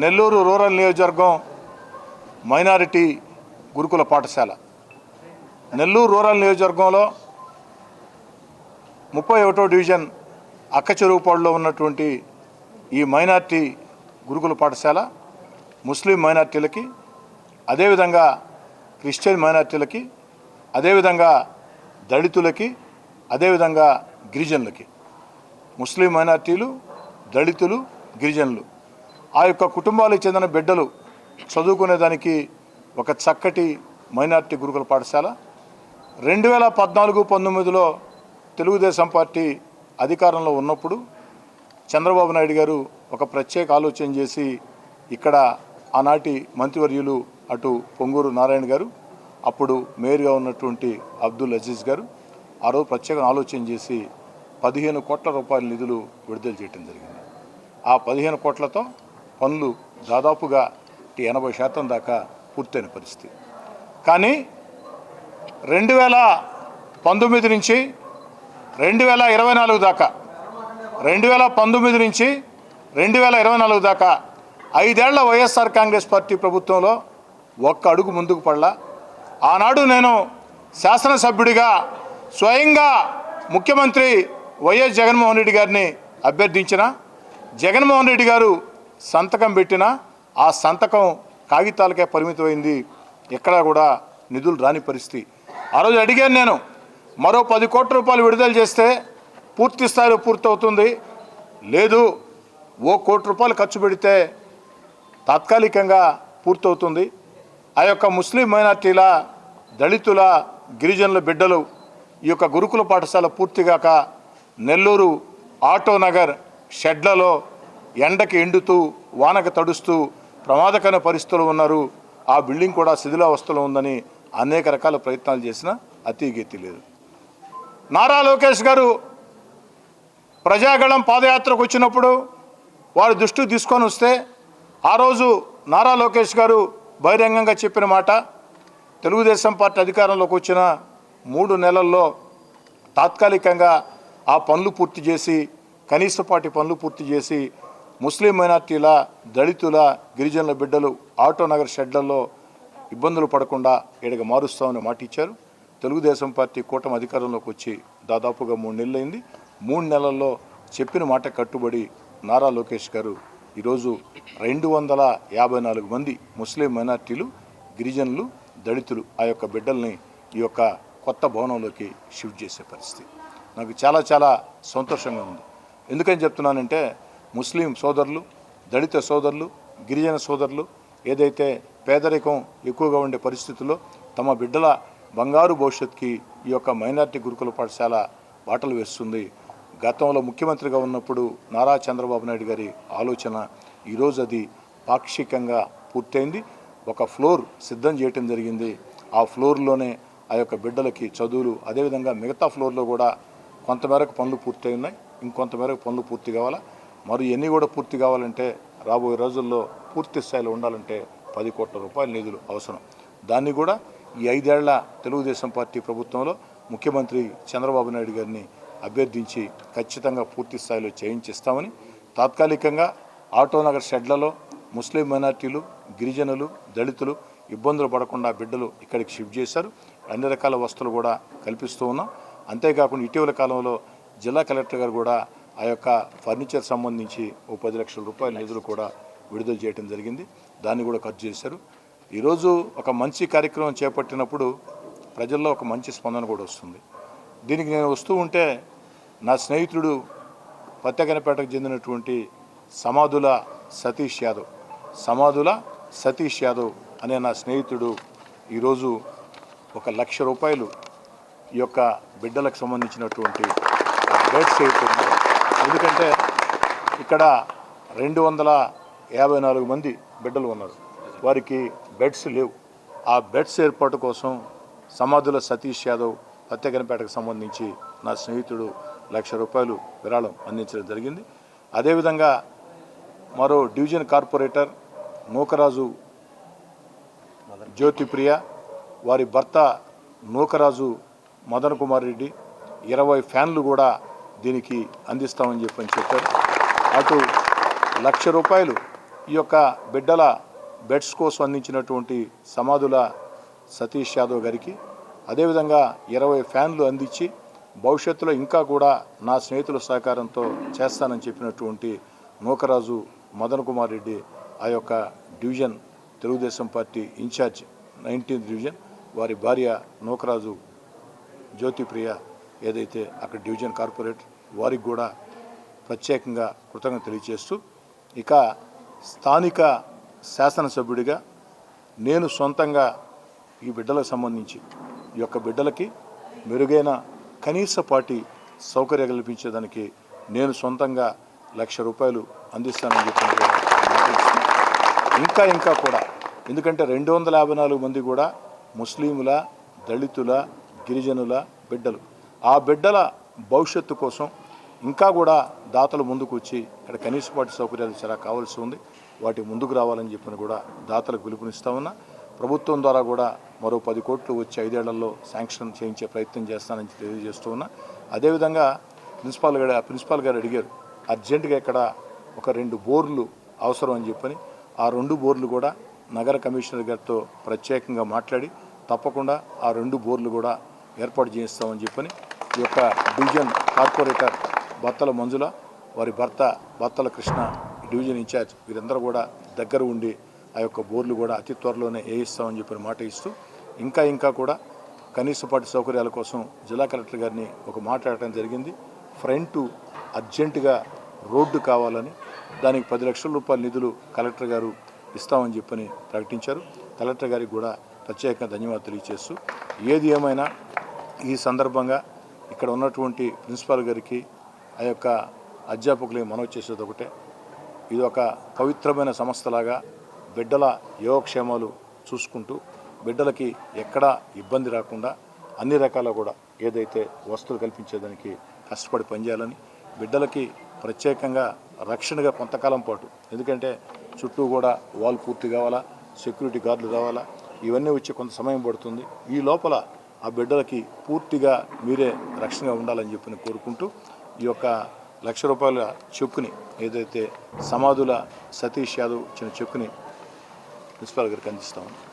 Nellore rural నియోజకవర్గం minority గురుకుల పాఠశాల. నెల్లూరు రూరల్ నియోజకవర్గంలో ముప్పై ఒకటో డివిజన్ అక్క చెరువుపాడులో ఉన్నటువంటి ఈ మైనార్టీ గురుకుల పాఠశాల ముస్లిం మైనార్టీలకి అదేవిధంగా క్రిస్టియన్ మైనార్టీలకి అదేవిధంగా దళితులకి అదేవిధంగా గిరిజనులకి. ముస్లిం మైనార్టీలు దళితులు గిరిజనులు. ఆ యొక్క కుటుంబాలకు చెందిన బిడ్డలు చదువుకునేదానికి ఒక చక్కటి మైనార్టీ గురుకుల పాఠశాల. రెండు వేల పద్నాలుగు పంతొమ్మిదిలో తెలుగుదేశం పార్టీ అధికారంలో ఉన్నప్పుడు చంద్రబాబు నాయుడు గారు ఒక ప్రత్యేక ఆలోచన చేసి ఇక్కడ ఆనాటి మంత్రివర్యులు అటు పొంగూరు నారాయణ గారు అప్పుడు మేయర్గా ఉన్నటువంటి అబ్దుల్ అజీజ్ గారు ఆ రోజు ప్రత్యేక ఆలోచన చేసి పదిహేను కోట్ల రూపాయల నిధులు విడుదల చేయడం జరిగింది. ఆ పదిహేను కోట్లతో పనులు దాదాపుగా ఎనభై శాతం దాకా పూర్తయిన పరిస్థితి. కానీ రెండు వేల పంతొమ్మిది నుంచి రెండు వేల ఇరవై నాలుగు దాకా రెండు వేల పంతొమ్మిది నుంచి రెండు వేల ఇరవై నాలుగు దాకా ఐదేళ్ళ వైఎస్ఆర్ కాంగ్రెస్ పార్టీ ప్రభుత్వంలో ఒక్క అడుగు ముందుకు పడలా. ఆనాడు నేను శాసనసభ్యుడిగా స్వయంగా ముఖ్యమంత్రి వైఎస్ జగన్మోహన్ రెడ్డి గారిని అభ్యర్థించిన. జగన్మోహన్ రెడ్డి గారు సంతకం పెట్టిన ఆ సంతకం కాగితాలకే పరిమితమైంది. ఎక్కడా కూడా నిధులు రాని పరిస్థితి. ఆ రోజు అడిగాను నేను మరో పది కోట్ల రూపాయలు విడుదల చేస్తే పూర్తి స్థాయిలో పూర్తవుతుంది. లేదు ఓ కోటి రూపాయలు ఖర్చు పెడితే తాత్కాలికంగా పూర్తవుతుంది. ఆ యొక్క ముస్లిం మైనార్టీల దళితుల గిరిజనుల బిడ్డలు ఈ యొక్క గురుకుల పాఠశాల పూర్తిగాక నెల్లూరు ఆటో నగర్ షెడ్లలో ఎండకి ఎండుతూ వానకు తడుస్తూ ప్రమాదకర పరిస్థితులు ఉన్నారు. ఆ బిల్డింగ్ కూడా శిథిలావస్థలో ఉందని అనేక రకాల ప్రయత్నాలు చేసినా అతిగతి లేదు. నారా లోకేష్ గారు ప్రజాగళం పాదయాత్రకు వచ్చినప్పుడు వారి దృష్టికి తీసుకొని వస్తే ఆ రోజు నారా లోకేష్ గారు బహిరంగంగా చెప్పిన మాట తెలుగుదేశం పార్టీ అధికారంలోకి వచ్చిన మూడు నెలల్లో తాత్కాలికంగా ఆ పనులు పూర్తి చేసి కనీసపాటి పనులు పూర్తి చేసి ముస్లిం మైనార్టీల దళితుల గిరిజనుల బిడ్డలు ఆటో నగర్ షెడ్లలో ఇబ్బందులు పడకుండా ఇడగ మారుస్తామని మాట ఇచ్చారు. తెలుగుదేశం పార్టీ కూటమి అధికారంలోకి వచ్చి దాదాపుగా మూడు నెలలైంది. మూడు నెలల్లో చెప్పిన మాట కట్టుబడి నారా లోకేష్ గారు ఈరోజు రెండు వందల యాభై నాలుగు మంది ముస్లిం మైనార్టీలు గిరిజనులు దళితులు ఆ యొక్క బిడ్డల్ని ఈ యొక్క కొత్త భవనంలోకి షిఫ్ట్ చేసే పరిస్థితి. నాకు చాలా చాలా సంతోషంగా ఉంది. ఎందుకని చెప్తున్నానంటే ముస్లిం సోదరులు దళిత సోదరులు గిరిజన సోదరులు ఏదైతే పేదరికం ఎక్కువగా ఉండే పరిస్థితుల్లో తమ బిడ్డల బంగారు భవిష్యత్కి ఈ యొక్క మైనార్టీ గురుకుల పాఠశాల బాటలు వేస్తుంది. గతంలో ముఖ్యమంత్రిగా ఉన్నప్పుడు నారా చంద్రబాబు నాయుడు గారి ఆలోచన ఈరోజు అది పాక్షికంగా పూర్తయింది. ఒక ఫ్లోర్ సిద్ధం చేయటం జరిగింది. ఆ ఫ్లోర్లోనే ఆ యొక్క బిడ్డలకి చదువులు అదేవిధంగా మిగతా ఫ్లోర్లో కూడా కొంతమేరకు పనులు పూర్తయి ఉన్నాయి. ఇంకొంతమేరకు పనులు పూర్తి కావాలా? మరి ఎన్ని కూడా పూర్తి కావాలంటే రాబోయే రోజుల్లో పూర్తి స్థాయిలో ఉండాలంటే పది కోట్ల రూపాయల నిధులు అవసరం. దాన్ని కూడా ఈ ఐదేళ్ళ తెలుగుదేశం పార్టీ ప్రభుత్వంలో ముఖ్యమంత్రి చంద్రబాబు నాయుడు గారిని అభ్యర్థించి ఖచ్చితంగా పూర్తి స్థాయిలో చేయించిస్తామని తాత్కాలికంగా ఆటోనగర్ షెడ్లలో ముస్లిం మైనార్టీలు గిరిజనులు దళితులు ఇబ్బందులు పడకుండా బిడ్డలు ఇక్కడికి షిఫ్ట్ చేశారు. అన్ని రకాల వస్తువులు కూడా కల్పిస్తూ ఉన్నాం. అంతేకాకుండా ఇటీవల కాలంలో జిల్లా కలెక్టర్ గారు కూడా ఆ యొక్క ఫర్నిచర్ సంబంధించి ఓ పది లక్షల రూపాయల నిధులు కూడా విడుదల చేయడం జరిగింది. దాన్ని కూడా ఖర్చు చేశారు. ఈరోజు ఒక మంచి కార్యక్రమం చేపట్టినప్పుడు ప్రజల్లో ఒక మంచి స్పందన కూడా వస్తుంది. దీనికి నేను వస్తూ ఉంటే నా స్నేహితుడు పత్తెగనపేటకు చెందినటువంటి సమాధుల సతీష్ యాదవ్ సమాధుల సతీష్ యాదవ్ అనే నా స్నేహితుడు ఈరోజు ఒక లక్ష రూపాయలు ఈ యొక్క బిడ్డలకు సంబంధించినటువంటి బెడ్స్ ఎందుకంటే ఇక్కడ రెండు వందల యాభై నాలుగు మంది బిడ్డలు ఉన్నారు. వారికి బెడ్స్ లేవు. ఆ బెడ్స్ ఏర్పాటు కోసం సమాధుల సతీష్ యాదవ్ పత్తెగనపేటకు సంబంధించి నా స్నేహితుడు లక్ష రూపాయలు విరాళం అందించడం జరిగింది. అదేవిధంగా మరో డివిజన్ కార్పొరేటర్ నూకరాజు జ్యోతిప్రియ వారి భర్త నూకరాజు మదన్ కుమార్ రెడ్డి ఇరవై ఫ్యాన్లు కూడా దీనికి అందిస్తామని చెప్పని చెప్పారు. అటు లక్ష రూపాయలు ఈ యొక్క బిడ్డల బెడ్స్ కోసం అందించినటువంటి సమాధుల సతీష్ యాదవ్ గారికి అదేవిధంగా ఇరవై ఫ్యాన్లు అందించి భవిష్యత్తులో ఇంకా కూడా నా స్నేహితుల సహకారంతో చేస్తానని చెప్పినటువంటి నూకరాజు మదన్ కుమార్ రెడ్డి ఆ యొక్క division Telugu Desam party in-charge nineteenth division వారి భార్య నూకరాజు జ్యోతిప్రియ ఏదైతే అక్కడ డివిజన్ కార్పొరేటర్ వారికి కూడా ప్రత్యేకంగా కృతజ్ఞత తెలియజేస్తూ ఇక స్థానిక శాసనసభ్యుడిగా నేను సొంతంగా ఈ బిడ్డలకు సంబంధించి ఈ యొక్క బిడ్డలకి మెరుగైన కనీస పార్టీ సౌకర్యం కల్పించేదానికి నేను సొంతంగా లక్ష రూపాయలు అందిస్తానని చెప్పిన ఇంకా ఇంకా కూడా ఎందుకంటే రెండు వందల యాభై నాలుగు మంది కూడా ముస్లింల దళితుల గిరిజనుల బిడ్డలు. ఆ బిడ్డల భవిష్యత్తు కోసం ఇంకా కూడా దాతలు ముందుకు వచ్చి ఇక్కడ కనీసపాటి సౌకర్యాలు చాలా కావాల్సి ఉంది. వాటి ముందుకు రావాలని చెప్పిన కూడా దాతలకు పిలుపునిస్తా ఉన్నా. ప్రభుత్వం ద్వారా కూడా మరో పది కోట్లు వచ్చి ఐదేళ్ళలో శాంక్షన్ చేయించే ప్రయత్నం చేస్తానని తెలియజేస్తూ ఉన్నా. అదేవిధంగా ప్రిన్సిపాల్ గారు ప్రిన్సిపాల్ గారు అడిగారు అర్జెంటుగా ఇక్కడ ఒక రెండు బోర్లు అవసరం అని చెప్పని. ఆ రెండు బోర్లు కూడా నగర కమిషనర్ గారితో ప్రత్యేకంగా మాట్లాడి తప్పకుండా ఆ రెండు బోర్లు కూడా ఏర్పాటు చేయిస్తామని చెప్పని. ఈ యొక్క డివిజన్ కార్పొరేటర్ బత్తల మంజుల వారి భర్త బత్తల కృష్ణ డివిజన్ ఇన్ఛార్జ్ వీరందరూ కూడా దగ్గర ఉండి ఆ యొక్క బోర్లు కూడా అతి త్వరలోనే వేయిస్తామని చెప్పిన మాట ఇస్తూ ఇంకా ఇంకా కూడా కనీసపాటి సౌకర్యాల కోసం జిల్లా కలెక్టర్ గారిని ఒక మాట్లాడటం జరిగింది. ఫ్రంట్ అర్జెంటుగా రోడ్డు కావాలని దానికి పది లక్షల రూపాయల నిధులు కలెక్టర్ గారు ఇస్తామని చెప్పని ప్రకటించారు. కలెక్టర్ గారికి కూడా ప్రత్యేకంగా ధన్యవాదాలు తెలియజేస్తూ ఏది ఏమైనా ఈ సందర్భంగా ఇక్కడ ఉన్నటువంటి ప్రిన్సిపాల్ గారికి ఆ యొక్క అధ్యాపకులకి మనవి చేసేది ఒకటే. ఇది ఒక పవిత్రమైన సంస్థలాగా బిడ్డల యోగక్షేమాలు చూసుకుంటూ బిడ్డలకి ఎక్కడా ఇబ్బంది రాకుండా అన్ని రకాల కూడా ఏదైతే వస్తువులు కల్పించేదానికి కష్టపడి పనిచేయాలని బిడ్డలకి ప్రత్యేకంగా రక్షణగా కొంతకాలం పాటు. ఎందుకంటే చుట్టూ కూడా వాల్ పూర్తి కావాలా సెక్యూరిటీ గార్డులు కావాలా ఇవన్నీ వచ్చి కొంత సమయం పడుతుంది. ఈ లోపల ఆ బిడ్డలకి పూర్తిగా మీరే రక్షణగా ఉండాలని చెప్పి కోరుకుంటూ ఈ యొక్క లక్ష రూపాయల చెక్కుని ఏదైతే సమాధుల సతీష్ యాదవ్ ఇచ్చిన చెక్కుని ప్రిన్సిపాల్ గారికి అందిస్తాము